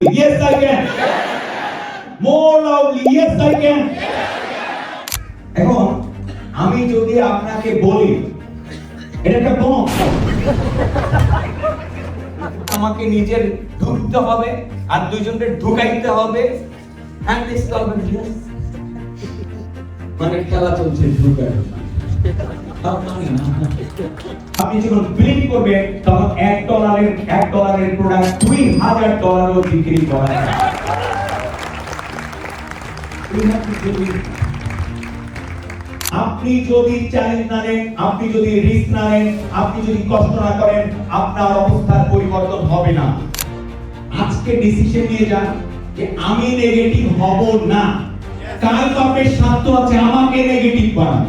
Yes, I can. More loudly. Yes, I can. এখন আমি যদি আপনাকে বলি এটা একটা বোম আমাকে নিজের ঢুকতে হবে আর দুইজনকে ঢুকাইতে হবে হ্যান্ড মানে খেলা চলছে ঢুকার তার মানে না। আপনি যখন বিলিং করবেন, তখন এক ডলারের এক ডলারের প্রোডাক্ট দুই হাজার ডলারও বিক্রি করা. আপনি যদি চ্যালেঞ্জ না নেন, আপনি যদি রিস্ক না নেন, আপনি যদি কষ্ট না করেন, আপনার অবস্থার পরিবর্তন হবে না। আজকে ডিসিশন নিয়ে যান যে আমি নেগেটিভ হব না। কাল তো আপনার সাধ্য আছে আমাকে নেগেটিভ বানান।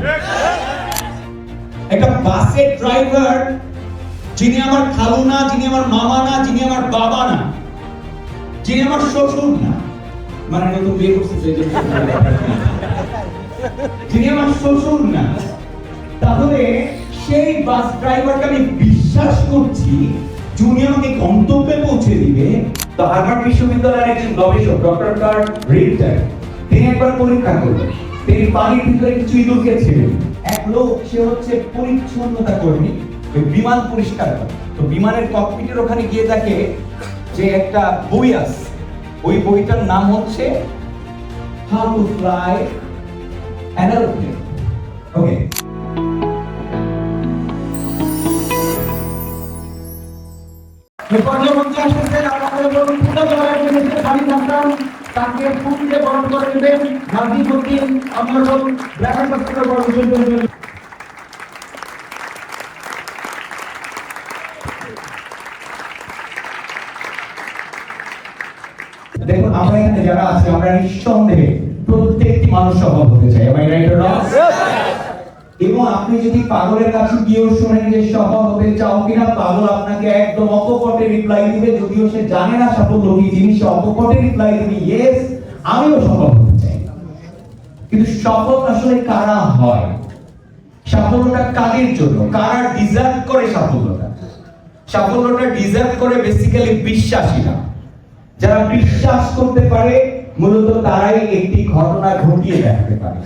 একটা বাসের ড্রাইভার যিনি আমার খালু না যিনি আমার মামা না, যিনি আমার বাবা না, যিনি আমার শ্বশুর না। মানে নতুন বিয়ে করছে যিনি আমার শ্বশুর না। তাহলে সেই বাস ড্রাইভারকে আমি বিশ্বাস করছি যিনি আমাকে গন্তব্যে পৌঁছে দিবে। তো হার্ভার্ড বিশ্ববিদ্যালয়ের একজন গবেষক, ডক্টর কার্ল রিল্টার তিনি একবার পরীক্ষা করলেন। তিনি পানির ভিতরে কিছু ইঁদুরকে এক লোক, সে হচ্ছে পরিচ্ছন্নতা কর্মী, ওই বিমান পরিষ্কার করে তো বিমানের ককপিটের ওখানে গিয়ে দেখে যে একটা বই আছে ওই বইটার নাম হচ্ছে হাউ টু ফ্লাই. Okay. বিপর্যয় মঞ্চে আসতেছেন আপনাদের বলুন জন্য স্বামী সন্তান তাকে ফুটিতে বরণ করে নেবেন গান্ধী প্রতি আমরা দেখা বরণ দেখুন আমরা এখানে যারা আছি আমরা নিঃসন্দেহে প্রত্যেকটি মানুষ সফল হতে চাই। আমার wrong? এবং আপনি যদি পাগলের কাছে গিয়েও শোনেন যে সফল হতে চাও কিনা পাগল আপনাকে একদম অকপটে রিপ্লাই দিবে যদিও সে জানে না সাফল্য কি জিনিস সে অকপটে রিপ্লাই দিবে ইয়েস আমিও সফল হতে চাই। কিন্তু সফল আসলে কারা হয়? সাফল্যটা কাদের জন্য? কারা ডিজার্ভ করে সাফল্যটা? সাফল্যটা ডিজার্ভ করে বেসিক্যালি বিশ্বাসীরা। যারা বিশ্বাস করতে পারে মূলত তারাই একটি ঘটনা ঘটিয়ে দেখাতে পারে।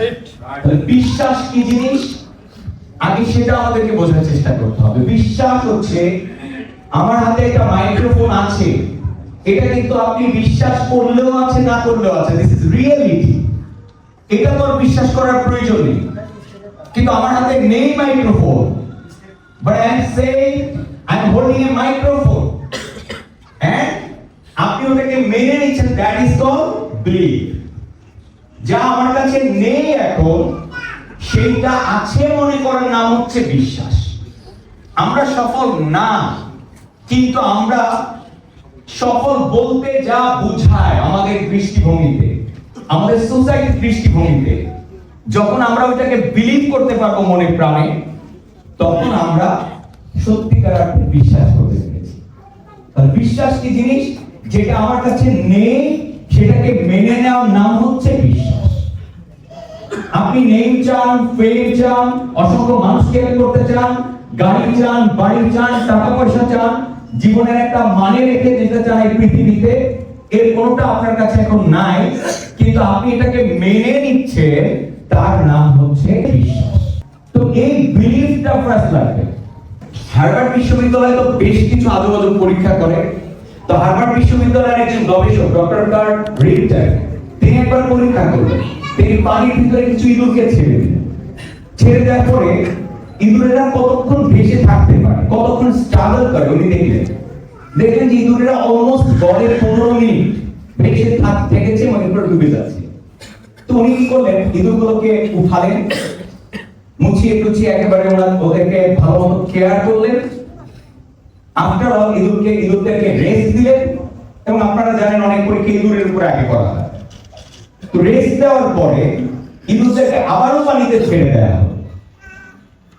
বিশ্বাস কি জিনিস? আগে সেটা আমাদেরকে বোঝার চেষ্টা করতে হবে। বিশ্বাস হচ্ছে, আমার হাতে একটা মাইক্রোফোন আছে। এটা কিন্তু আপনি বিশ্বাস করলেও আছে, না করলেও আছে। দিস ইজ রিয়েলিটি এটা তো বিশ্বাস করার প্রয়োজন নেই। কিন্তু আমার হাতে নেই microphone. But I am saying I am holding a microphone and আপনি ওটাকে মেনে নিচ্ছেন দ্যাট ইজ কল বিলিভ যা আমার কাছে নেই এখন সেইটা আছে মনে করার নাম হচ্ছে বিশ্বাস। আমরা সফল না, কিন্তু আমরা সফল বলতে যা বুঝায় আমাদের দৃষ্টিভঙ্গিতে, আমাদের সোসাইটির দৃষ্টিভঙ্গিতে, যখন আমরা ওইটাকে বিলিভ করতে পারব মনে প্রাণে, তখন আমরা সত্যিকার অর্থে বিশ্বাস করতে পেরেছি। তাহলে বিশ্বাস কি জিনিস? যেটা আমার কাছে নেই, সেটাকে মেনে নেওয়ার নাম হচ্ছে বিশ্বাস। আপনি নেম চান ফেম চান, অসংখ্য মানুষকে help করতে চান, গাড়ি চান, বাড়ি চান, টাকা পয়সা চান, জীবনের একটা মানে রেখে যেতে চান এই পৃথিবীতে, এর কোনোটা আপনার কাছে এখন নাই, কিন্তু আপনি এটাকে মেনে নিচ্ছেন, তার নাম হচ্ছে বিশ্বাস। তো এই বিলিফটা ফার্স্ট লাগবে। হার্ভার্ড বিশ্ববিদ্যালয় তো বেশ কিছু আজব পরীক্ষা করে। তো হার্ভার্ড বিশ্ববিদ্যালয়ের একজন গবেষক, ডক্টর কার্ল রিল্টার তিনি একবার পরীক্ষা করলেন। তিনি পানির ভিতরে কিছু ইঁদুরকে ছেড়ে দিলেন ছেড়ে দেওয়ার পরে ইঁদুরেরা কতক্ষণ ভেসে থাকতে পারে, কতক্ষণ স্ট্রাগল করে, উনি দেখলেন। দেখলেন যে ইঁদুরেরা অলমোস্ট গড়ে পনেরো মিনিট ভেসে থাক, থেকেছে মানে পুরো ডুবে যাচ্ছে। তো উনি কি করলেন? ইঁদুরগুলোকে উঠালেন, মুছিয়ে টুছিয়ে একেবারে ওরা ওদেরকে ভালো মতো কেয়ার করলেন। আফটার অল ইঁদুরকে, ইঁদুরদেরকে রেস্ট দিলেন। এবং আপনারা জানেন অনেক পরীক্ষা ইঁদুরের উপরে আগে করা হয়। তো রেস্ট দেওয়ার পরে ইঁদুরদেরকে আবারও পানিতে ছেড়ে দেওয়া হলো।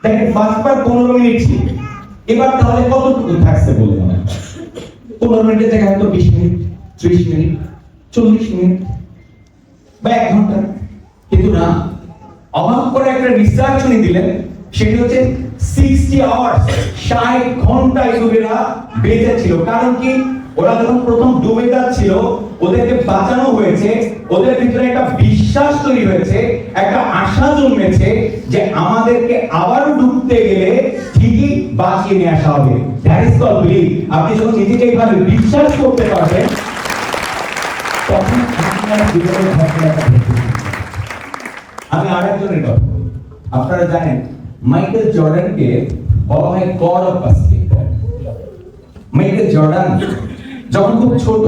দেখেন, পাঁচবার পনেরো মিনিট ছিল। এবার তাহলে কতটুকু থাকছে বলে মনে হয়? পনেরো মিনিটের জায়গায় হয়তো বিশ মিনিট, ত্রিশ মিনিট, চল্লিশ মিনিট বা এক ঘণ্টা। কিন্তু না, অবাক করে একটা রিসার্চ উনি দিলেন, সেটি হচ্ছে সিক্সটি আওয়ার্স ষাট ঘণ্টা ইঁদুরেরা বেঁচে ছিল। কারণ কি? ওরা যখন প্রথম ডুবে যাচ্ছিল ওদেরকে বাঁচানো হয়েছে, ওদের ভিতরে একটা বিশ্বাস তৈরি হয়েছে, একটা আশা জন্মেছে যে আমাদেরকে আবারও ডুবতে গেলে ঠিকই বাঁচিয়ে নিয়ে আসা হবে। দ্যাট ইজ কল বিলিভ আপনি যখন নিজেকে এইভাবে বিশ্বাস করতে পারবেন, তখন আপনার জীবনের ঘটনাটা আমি আরেকজনের কথা। আপনারা জানেন মাইকেল জর্ডানকে বলা হয় god of basketball Michael Jordan যখন খুব ছোট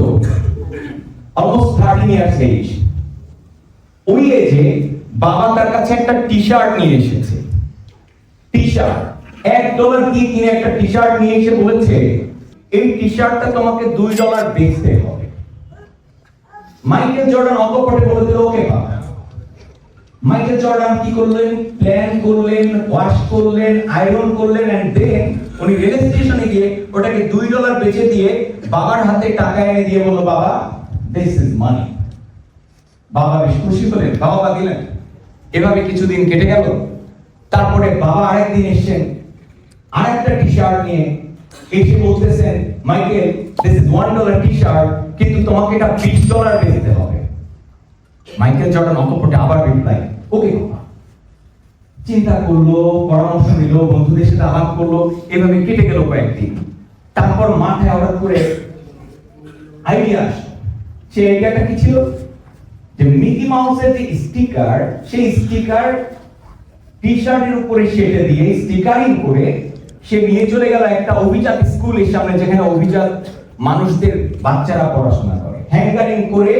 অলমোস্ট থার্টিন ইয়ার্স এজ ওই এজে বাবা তার কাছে একটা টি শার্ট নিয়ে এসেছে। টি শার্ট এক ডলার দিয়ে কিনে একটা টি শার্ট নিয়ে এসে বলেছে, এই টি শার্টটা তোমাকে দুই ডলার বেচতে হবে। মাইকেল জর্ডান অকপটে বলে দিল, ওকে বাবা। মাইকেল জর্ডান কি করলেন? প্ল্যান করলেন ওয়াশ করলেন আয়রন করলেন এন্ড দেন উনি রেল স্টেশনে গিয়ে ওটাকে দুই ডলার বেচে দিয়ে বাবার হাতে টাকা এনে দিয়ে বলল, বাবা দিস ইজ মানি বাবা বেশ খুশি হলেন, বাবা দিলেন। এভাবে কিছুদিন কেটে গেল। তারপরে বাবা আরেকদিন এসেছেন, আরেকটা টি শার্ট নিয়ে এসে বলতেছেন Michael this is one dollar T shirt কিন্তু তোমাকে এটা বিশ ডলার বেচতে হবে। মাইকেল জর্ডান অকপটে আবার রিপ্লাই চিন্তা করল, পরামর্শ নিল, বন্ধুদের সাথে আলাপ করল, এভাবে কেটে গেল কয়েকদিন। তারপর মাথায় হঠাৎ করে আইডিয়া সে আইডিয়াটা কি ছিল? যে মিকি মাউসের যে স্টিকার সেই স্টিকার টি শার্টের উপরে সেটে দিয়ে স্টিকারিং করে সে নিয়ে চলে গেল একটা অভিজাত স্কুলের সামনে, যেখানে অভিজাত মানুষদের বাচ্চারা পড়াশোনা করে। হ্যাঙ্গারিং করে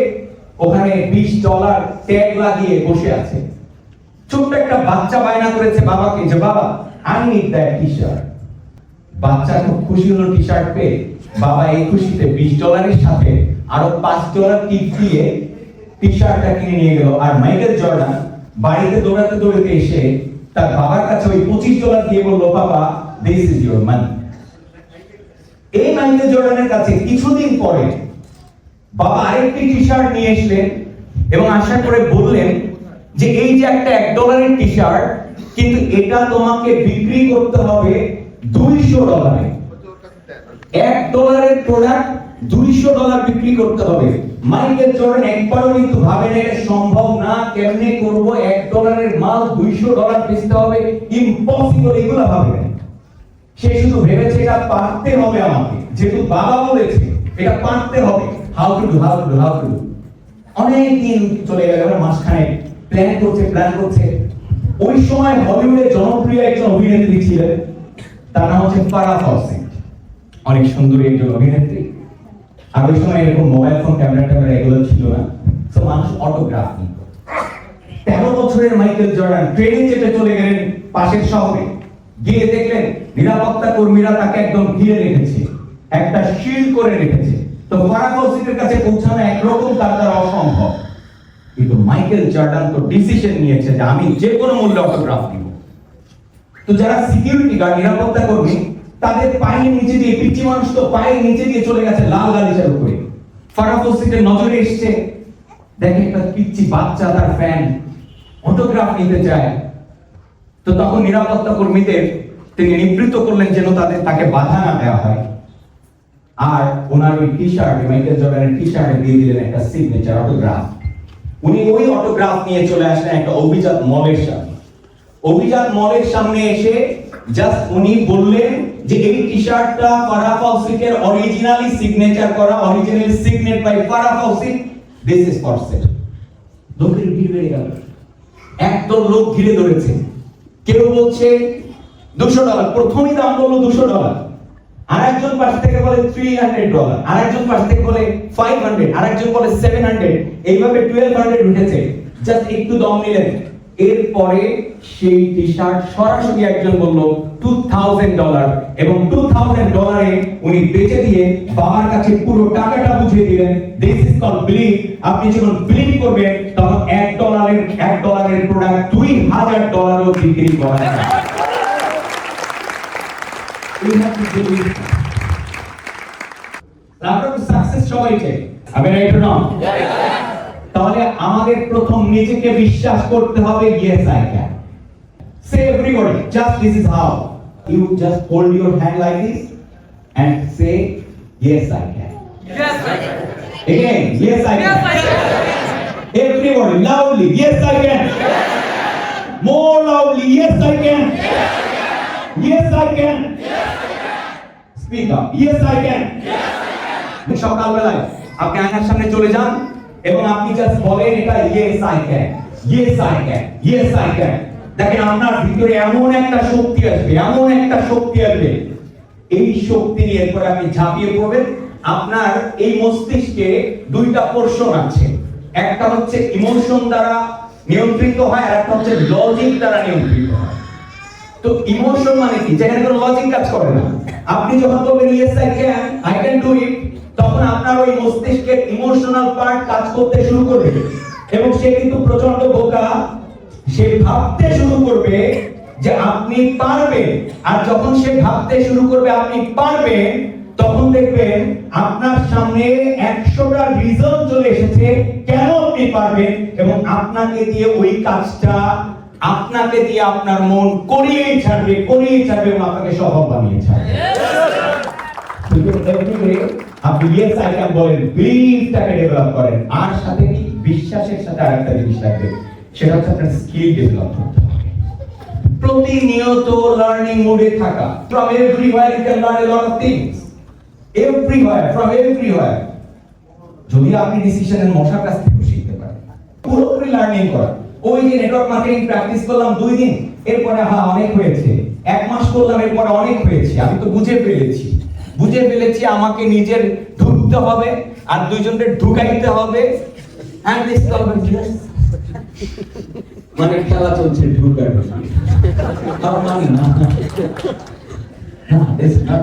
ওখানে বিশ ডলার ট্যাগ লাগিয়ে বসে আছে। ছোট্ট একটা বাচ্চা বায়না করেছে বাবাকে যে, বাবা I need that T shirt বাচ্চা খুব খুশি হলো টি শার্ট পেয়ে। বাবা এই খুশিতে বিশ ডলারের সাথে আরও পাঁচ ডলার টিপ দিয়ে টি শার্টটা কিনে নিয়ে গেল। আর মাইকেল জর্ডান বাড়িতে দৌড়াতে দৌড়াতে এসে তার বাবার কাছে ওই পঁচিশ ডলার দিয়ে বলল, বাবা দিস ইজ ইউর মানি এই মাইকেল জর্ডানের কাছে কিছুদিন পরে বাবা আরেকটি টি শার্ট নিয়ে এসলেন এবং আশা করে বললেন যে এই যে একটা এক ডলারের টি শার্ট কিন্তু এটা তোমাকে বিক্রি করতে হবে দুইশো ডলারে। এক ডলারের প্রোডাক্ট দুইশো ডলার বিক্রি করতে হবে। মাইকেল জর্ডান একবারও কিন্তু ভাবেন এটা সম্ভব না, কেমনে করব? এক ডলারের মাল দুইশো ডলার বেচতে হবে ইম্পসিবল এগুলো ভাবে সে শুধু ভেবেছে এটা পারতে হবে আমাকে। যেহেতু বাবা বলেছে, এটা পারতে হবে। How to do how to do how to অনেক দিন চলে গেল মাঝখানে প্ল্যান করছে প্ল্যান করছে। ওই সময় হলিউডে জনপ্রিয় একজন অভিনেত্রী ছিলেন। তার নাম হচ্ছে ফারা ফরসিং অনেক সুন্দরী একজন অভিনেত্রী। আর ওই সময় এরকম মোবাইল ফোন, ক্যামেরা ট্যামেরা এগুলো ছিল না। তো মানুষ অটোগ্রাফ নিত। তেরো বছরের মাইকেল জর্ডান ট্রেনে চেপে চলে গেলেন পাশের শহরে। গিয়ে দেখলেন নিরাপত্তা কর্মীরা তাকে একদম ঘিরে রেখেছে। একটা শিল্ড করে রেখেছে। তো ফারাকৌসিকের কাছে পৌঁছানো একরকম তার দ্বারা অসম্ভব। কিন্তু মাইকেল জর্ডান তো ডিসিশন নিয়েছে যে আমি যে কোনো মূল্যে অটোগ্রাফ দিব। তো যারা সিকিউরিটি গার্ড নিরাপত্তা কর্মী, তাদের পায়ের নিচে দিয়ে পিচ্ছি মানুষ তো পায়ের নিচে দিয়ে চলে গেছে লাল গালিচার উপরে। ফারাকৌসিকের নজরে এসছে, দেখে একটা পিচ্ছি বাচ্চা তার ফ্যান অটোগ্রাফ নিতে চায়। তো তখন নিরাপত্তা কর্মীদের তিনি নিবৃত্ত করলেন যেন তাদের তাকে বাধা না দেওয়া হয়। আর ওনার ওই টি শার্ট মাইকেল জর্ডানের টি শার্টে দিয়ে দিলেন একটা সিগনেচার অটোগ্রাফ উনি ওই অটোগ্রাফ নিয়ে চলে আসেন একটা অভিজাত মলের সামনে। অভিজাত মলের সামনে এসে জাস্ট উনি বললেন যে এই টি শার্টটা ফারা অরিজিনালি সিগনেচার করা অরিজিনালি সিগনেট বাই ফারা ফৌসিক দিস ইজ ফর সেল লোকের ভিড় বেড়ে গেল। একদল লোক ঘিরে ধরেছে। কেউ বলছে, দুশো ডলার প্রথমই দাম বলল দুশো ডলার আরেকজন পাশ থেকে বলে থ্রি হান্ড্রেড ডলার আরেকজন পাশ থেকে বলে ফাইভ হান্ড্রেড আরেকজন বলে সেভেন হান্ড্রেড এইভাবে টুয়েলভ হান্ড্রেড উঠেছে। জাস্ট একটু দম নিলেন। এরপরে সেই টি শার্ট সরাসরি একজন বলল টু থাউজেন্ড ডলার এবং টু থাউজেন্ড ডলারে উনি বেচে দিয়ে বাবার কাছে পুরো টাকাটা বুঝিয়ে দিলেন। দিস ইজ কল বিলিভ আপনি যখন বিলিভ করবেন, তখন এক ডলারের এক ডলারের প্রোডাক্ট দুই হাজার ডলারও বিক্রি করা যায় We have to believe. আমরা তো সাকসেস সবাই চাই আমি রাইট না তাহলে আমাদের প্রথম নিজেকে বিশ্বাস করতে হবে yes I can say everybody just this is how you just hold your hand like this and say yes I can Yes, I can. Again, yes I Yes, can. I can. Everybody, loudly, yes I can. More loudly, yes I can. Yes I can. Speak up, yes I can. সকালবেলায় আপনি আয়নার সামনে চলে যান এবং আপনি just বলেন এটা yes I can yes I can yes I can দেখেন আপনার ভিতরে এমন একটা শক্তি আসবে এমন একটা শক্তি আসবে। এই শক্তি নিয়ে এরপরে আপনি ঝাঁপিয়ে পড়বেন। আপনার এই মস্তিষ্কে দুইটা পোর্শন আছে। একটা হচ্ছে ইমোশন দ্বারা নিয়ন্ত্রিত হয় আর একটা হচ্ছে লজিক দ্বারা নিয়ন্ত্রিত হয়। তো ইমোশন মানে কি? যেখানে কোনো লজিক কাজ করে না। আপনি যখন বলবেন yes I can I can do it তখন আপনার ওই মস্তিষ্কের ইমোশনাল পার্ট কাজ করতে শুরু করবে। এবং সে কিন্তু প্রচণ্ড বোকা। সে ভাবতে শুরু করবে যে আপনি পারবেন। আর যখন সে ভাবতে শুরু করবে, আপনি পারবেন, তখন দেখবেন আপনার সামনে একশোটা রিজন চলে এসেছে কেন আপনি পারবেন এবং আপনাকে দিয়ে ওই কাজটা আপনাকে দিয়ে আপনার মন করিয়েই ছাড়বে করিয়েই ছাড়বে এবং আপনাকে সফল বানিয়ে ছাড়বে। আপনি ইয়েস আই ক্যান বলেন বিলিভটাকে ডেভেলপ করেন। আর সাথে কি? বিশ্বাসের সাথে আরেকটা জিনিস সেটা হচ্ছে আপনার স্কিল ডেভেলপ প্রতিনিয়ত লার্নিং মোডে থাকা from everywhere you can learn a lot of things everywhere from everywhere যদি আপনি ডিসিশনের মশার কাছ থেকে শিখতে পারেন, পুরোপুরি লার্নিং করা ওই যে নেটওয়ার্ক মার্কেটিং প্র্যাকটিস করলাম দুই দিন। এরপরে হ্যাঁ অনেক হয়েছে। এক মাস করলাম এরপরে অনেক হয়েছে। আমি তো বুঝে ফেলেছি। বুঝে ফেলেছি আমাকে নিজের ঢুকতে হবে আর দুইজনকে ঢুকাইতে হবে। হ্যাঁ মানে খেলা চলছে মানে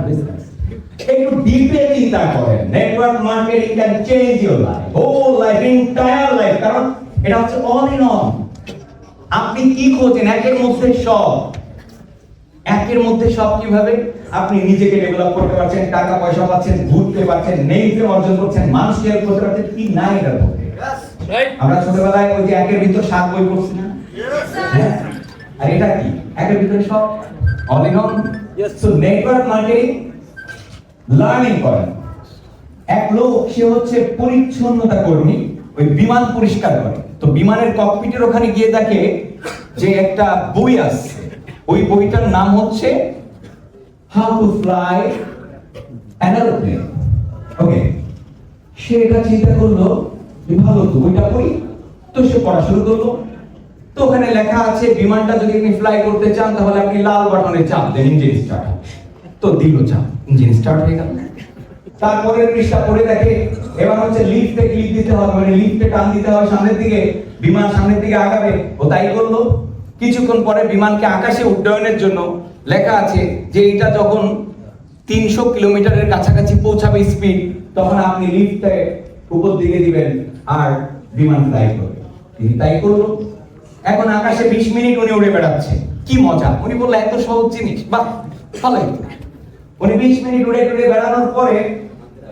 business একটু ডিপে চিন্তা করেন। Network marketing can change your life whole life entire life কারণ এটা হচ্ছে অল ইন অল আপনি কি খোঁজেন? একের মধ্যে সব। একের মধ্যে সব কীভাবে? আপনি নিজেকে ডেভেলপ করতে পারছেন টাকা পয়সা পাচ্ছেন ঘুরতে পারছেন নেই অর্জন করছেন মানুষ হেল্প করতে পারছেন কি নাই এটার মধ্যে আমরা ছোটবেলায় ওই যে একের ভিতর সাত বই পড়ছি না? হ্যাঁ? আর এটা কি? একের ভিতরে সব? All in all so network marketing learning করেন এক লোক সে হচ্ছে পরিচ্ছন্নতা কর্মী ওই বিমান পরিষ্কার করে। তো বিমানের ককপিটের ওখানে গিয়ে দেখে যে একটা বই আছে ওই বইটার নাম হচ্ছে how to fly an aeroplane okay সে এটা চিন্তা করল যে ভালো তো, বইটা পড়ি। তো সে পড়া শুরু করল। তো ওখানে লেখা আছে, বিমানটা যদি আপনি ফ্লাই করতে চান, তাহলে আপনি লাল বাটনে চাপ দেন ইঞ্জিন স্টার্ট তো দিল চাপ ইঞ্জিন স্টার্ট হয়ে গেল। তারপরে পৃষ্ঠা পড়ে দেখে। এবার হচ্ছে লিফটে ক্লিক দিতে হবে মানে লিফটে টান দিতে হবে, সামনের দিকে, বিমান সামনের দিকে আগাবে। ও তাই করল। কিছুক্ষণ পরে বিমানকে আকাশে উড্ডয়নের জন্য লেখা আছে যে এটা যখন তিনশো কিলোমিটারের কাছাকাছি পৌঁছাবে স্পিড তখন আপনি লিফটে উপর দিকে দিবেন আর বিমান ফ্লাই করবে। তিনি তাই করল। এখন আকাশে বিশ মিনিট উনি উড়ে বেড়াচ্ছে। কি মজা। উনি বলল, এত সহজ জিনিস। বাহ, ভালোই। উনি বিশ মিনিট উড়ে টুড়ে বেড়ানোর পরে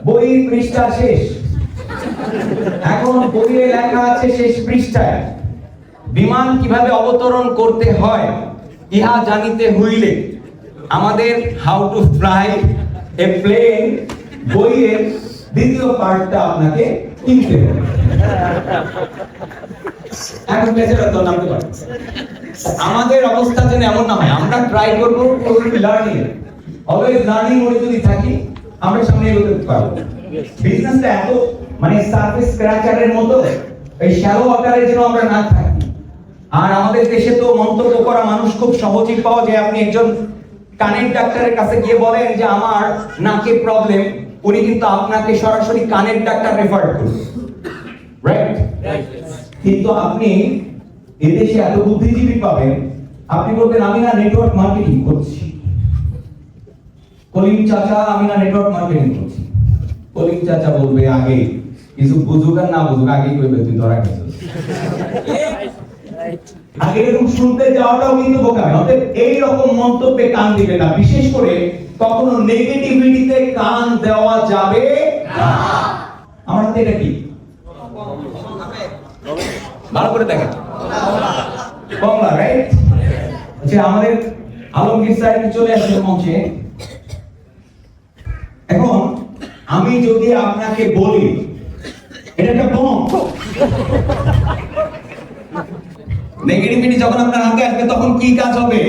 বইয়ের পৃষ্ঠা শেষ। এখন বইয়ে লেখা আছে শেষ পৃষ্ঠায়। বিমান কীভাবে অবতরণ করতে হয়, ইহা জানিতে হইলে আমাদের how to fly a plane বইয়ের দ্বিতীয় পার্টটা আপনাকে কিনতে হবে। এখন বেচারা তো নামতে পারে। আমাদের অবস্থা যেন এমন না হয়, আমরা ট্রাই করব লার্নিং অলওয়েজ লার্নিং মোডে যদি থাকি আমরা সামনে এগোতে পারব। বিজনেসটা এত মানে সার্ফেস স্ক্র্যাচারের মতো এই শ্যালো আকারে যেন আমরা না থাকি। আর আমাদের দেশে তো মন্তব্য করা মানুষ খুব সহজেই পাওয়া যায়। আপনি একজন কানের ডাক্তারের কাছে গিয়ে বলেন যে আমার নাকে প্রবলেম উনি কিন্তু আপনাকে সরাসরি কানের ডাক্তার রেফার করবে। রাইট কিন্তু আপনি এদেশে এত বুদ্ধিজীবী পাবেন আপনি বলবেন আমি না নেটওয়ার্ক মার্কেটিং করছি। কলিম চাচা, আমি না নেটওয়ার্ক মার্কেটিং করছি। কলিম চাচা বলবে, আগে। কিছু বুঝুক আর না বুঝুক, আগেই কইবে, তুই ধরা গেছিস আগে এরকম শুনতে যাওয়াটাও কিন্তু বোকামি অতএব এই রকম মন্তব্যে কান দিবে না। বিশেষ করে কখনো নেগেটিভিটিতে কান দেওয়া যাবে না। আমার হাতে এটা কি? ভালো করে দেখেন। কমলা রাইট আচ্ছা আমাদের আলমগীর সাহেব চলে আসছে মঞ্চে। এখন আমি যদি আপনাকে বলি, এটা একটা বোম নেগেটিভিটি যখন আপনার হাতে আসবে, তখন কি কাজ হবে?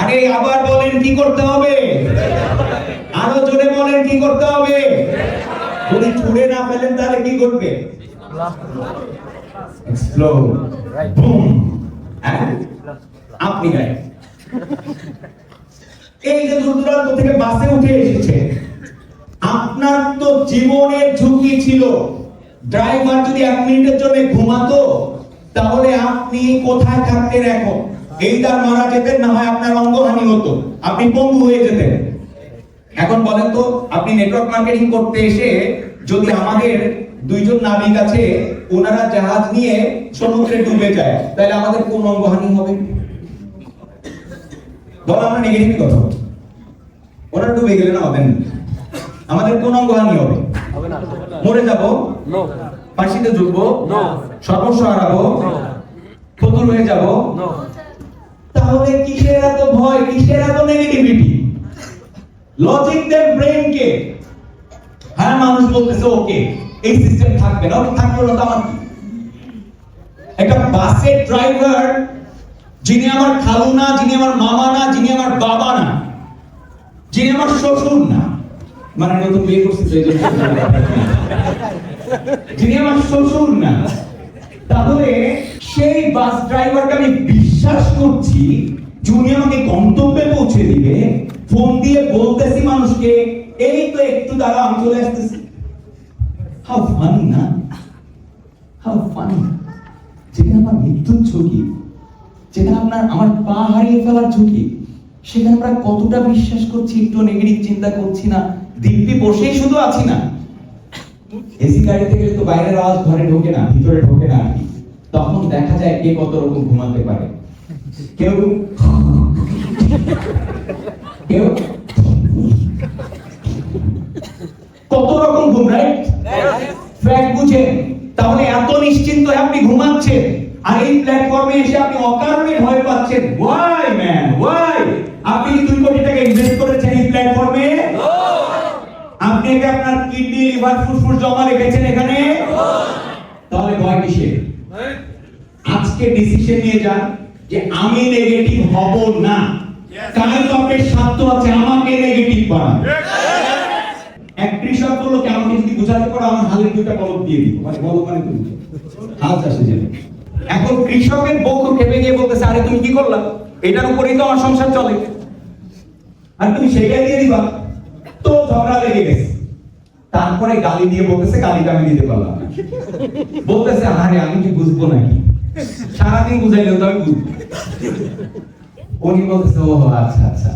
আরে, আবার বলেন কি করতে হবে? আরও জোরে বলেন কি করতে হবে? যদি ছুড়ে না ফেলেন, তাহলে কি করবে? হ্যাঁ? আপনি গায়ে। এই যে দূর থেকে বাসে উঠে এসেছে। আপনার তো জীবনের ঝুঁকি ছিল। ড্রাইভার যদি এক মিনিটের জন্য ঘুমাতো, তাহলে আপনি কোথায় থাকতেন এখন? এই তার মারা যেতেন, না হয় আপনার অঙ্গহানি হতো। আপনি পঙ্গু হয়ে যেতেন। এখন বলেন তো, আপনি নেটওয়ার্ক মার্কেটিং করতে এসে যদি আমাদের দুইজন নাবিক আছে, ওনারা জাহাজ নিয়ে সমুদ্রে ডুবে যায়, তাহলে আমাদের কোন অঙ্গহানি হবে? বল আমরা নেগেটিভ কথা বলছি। ওনারা ডুবে গেলে না হবেন আমাদের কোন অঙ্গহানি হবে? মরে যাব. ফাঁসিতে ঝুলবো সর্বস্ব হারাবো? ফতুর হয়ে যাব? তাহলে কিসের এত ভয়? কিসের এত নেগেটিভিটি লজিক দেন ব্রেনকে হ্যাঁ মানুষ বলতেছে ওকে। এই সিস্টেম থাকবে না। থাকবে না তো আমার একটা বাসের ড্রাইভার যিনি আমার খালু না যিনি আমার মামা না যিনি আমার বাবা না যিনি আমার শ্বশুর না মানে নতুন বিয়ে করছি যিনি আমার শ্বশুর না তাহলে সেই বাস ড্রাইভারকে আমি বিশ্বাস করছি, যে উনি আমাকে গন্তব্যে পৌঁছে দিবে। ফোন দিয়ে বলতেছি মানুষকে, এই তো একটু দাঁড়া আমি চলে আসতেছি। হাউ ফানি না? হাউ ফানি যেখানে আমার মৃত্যুর ঝুঁকি। যেখানে আপনার আমার পা হারিয়ে ফেলার ঝুঁকি সেখানে আমরা কতটা বিশ্বাস করছি একটু নেগেটিভ চিন্তা করছি না দিব্যি বসেই শুধু আছি না। এসি গাড়িতে গেলে তো বাইরের আওয়াজ ঘরে ঢোকে না ভিতরে ঢোকে না আর কি। তখন দেখা যায় কে কত রকম ঘুমাতে পারে। কেউ কেউ কত রকম ঘুম রাইট ফ্যাক্ট বুঝেন তাহলে এত নিশ্চিন্ত আপনি ঘুমাচ্ছেন। আর এই প্ল্যাটফর্মে এসে আপনি অকারণে ভয় পাচ্ছেন। ওয়াই ম্যান ওয়াই আপনি কি দুই কোটি টাকা ইনভেস্ট করেছেন এই প্ল্যাটফর্মে আপনি কি আপনার কিডনি লিভার ফুসফুস জমা রেখেছেন এখানে? তাহলে ভয় কিসের? আজকে ডিসিশন নিয়ে যান যে আমি নেগেটিভ হব না। কাল তো আপনার স্বার্থ আছে আমাকে নেগেটিভ বানান। এক কৃষক বলল কি আমাকে যদি বুঝাতে পারো আমার হালের দুইটা বলদ দিয়ে দিব। মানে বলদ মানে তুমি। হাল চাষে যাবে। এখন কৃষকের বউ খেপে গিয়ে বলতেছে, আরে তুমি কি করলা? এটার উপরেই তো আমার সংসার চলে। আর তুমি সেটাই দিয়ে দিবা? তো ঝগড়া লেগে গেছে। তারপরে গালি দিয়ে বলতেছে, গালিটা আমি দিতে পারলাম বলতেছে, আরে, আমি কি বুঝব নাকি? সারাদিন বুঝাইলেও তো আমি বুঝব। উনি বলতেছে ও আচ্ছা আচ্ছা।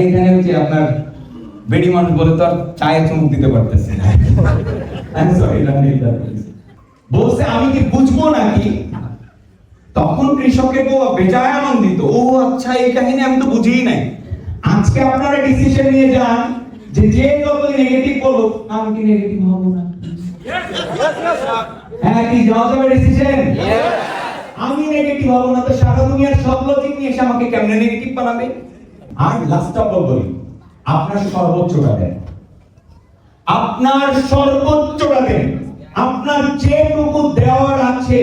এখানে হচ্ছে আপনার বেডি মানুষ বলে তো আর চায়ের চুমুক দিতে পারতেছে। বলছে, আমি কি বুঝব নাকি? তখন কৃষকের বউ বেজায় আনন্দিত, ও আচ্ছা এই কাহিনী আমি তো বুঝিই নাই। আজকে আপনারা ডিসিশন নিয়ে যান যে যে যত নেগেটিভ বলুক, আমি কি নেগেটিভ হব না? হ্যাঁ কি যাওয়া যাবে ডিসিশন আমি নেগেটিভ হব না, তো সারা দুনিয়ার সব লজিক নিয়ে এসে আমাকে কেমনে নেগেটিভ বানাবে? আর লাস্ট অফ বলি, আপনার সর্বোচ্চটা দেন। আপনার সর্বোচ্চটা দেন। আপনার যেটুকু দেওয়ার আছে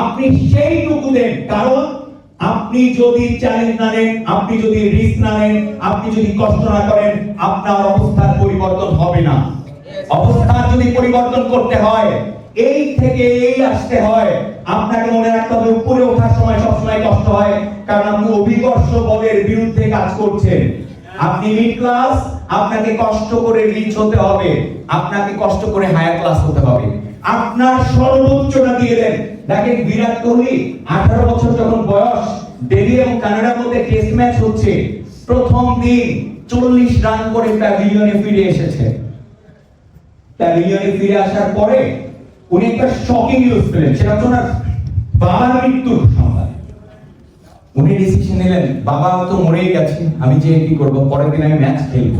আপনি সেইটুকু দেন, কারণ আপনি যদি চ্যালেঞ্জ না নেন, আপনি যদি রিস্ক না নেন, আপনি যদি কষ্ট না করেন, আপনার অবস্থার পরিবর্তন হবে না। অবস্থার যদি পরিবর্তন করতে হয়, এই থেকে এই আসতে হয়, আপনাকে মনে রাখতে হবে, উপরে ওঠার সময় সবসময় কষ্ট হয়, কারণ আপনি অভিকর্ষ বলের বিরুদ্ধে কাজ করছেন। আপনি মিড ক্লাস আপনাকে কষ্ট করে রিচ হতে হবে, আপনাকে কষ্ট করে হায়ার ক্লাস হতে হবে। আপনার সর্বোচ্চটা দিয়ে দেন। দেখেন বিরাট কোহলি আঠারো বছর যখন বয়স দিল্লি এবং কানাডার মধ্যে টেস্ট ম্যাচ হচ্ছে, প্রথম দিন চল্লিশ রান করে প্যাভিলিয়নে ফিরে এসেছে। প্যাভিলিয়নে ফিরে আসার পরে উনি একটা শকিং নিউজ পেলেন, সেটা হচ্ছে ওনার বাবার মৃত্যুর সংবাদ। উনি ডিসিশন নিলেন, বাবা তো মরেই গেছে, আমি যে কি করব, পরের দিন আমি ম্যাচ খেলব।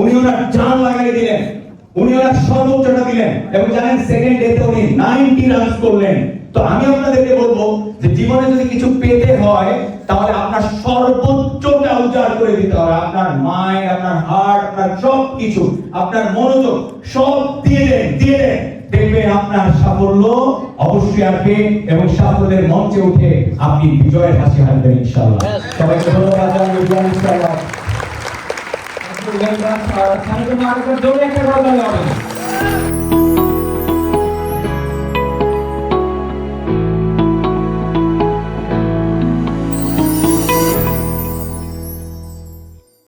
উনি ওনার জান লাগাই দিলেন। উনি ওনার সর্বোচ্চটা দিলেন এবং জানেন সেকেন্ড ডেতে উনি 90 রানস করলেন। তো আমি আপনাদেরকে বলব যে জীবনে যদি কিছু পেতে হয়, তাহলে আপনার সর্বোচ্চটা উজাড় করে দিতে হবে। আপনার মাইন্ড আপনার হার্ট আপনার সব কিছু আপনার মনোযোগ সব দিয়ে দেন দিয়ে দেন। দেখবেন আপনার সাফল্য অবশ্যই আসবে এবং সাফল্যের মঞ্চে উঠে আপনি বিজয়ের হাসি হাসবেন সবাইকে ধন্যবাদ সামনে আরেকটা জোরে একটা গলা হবে।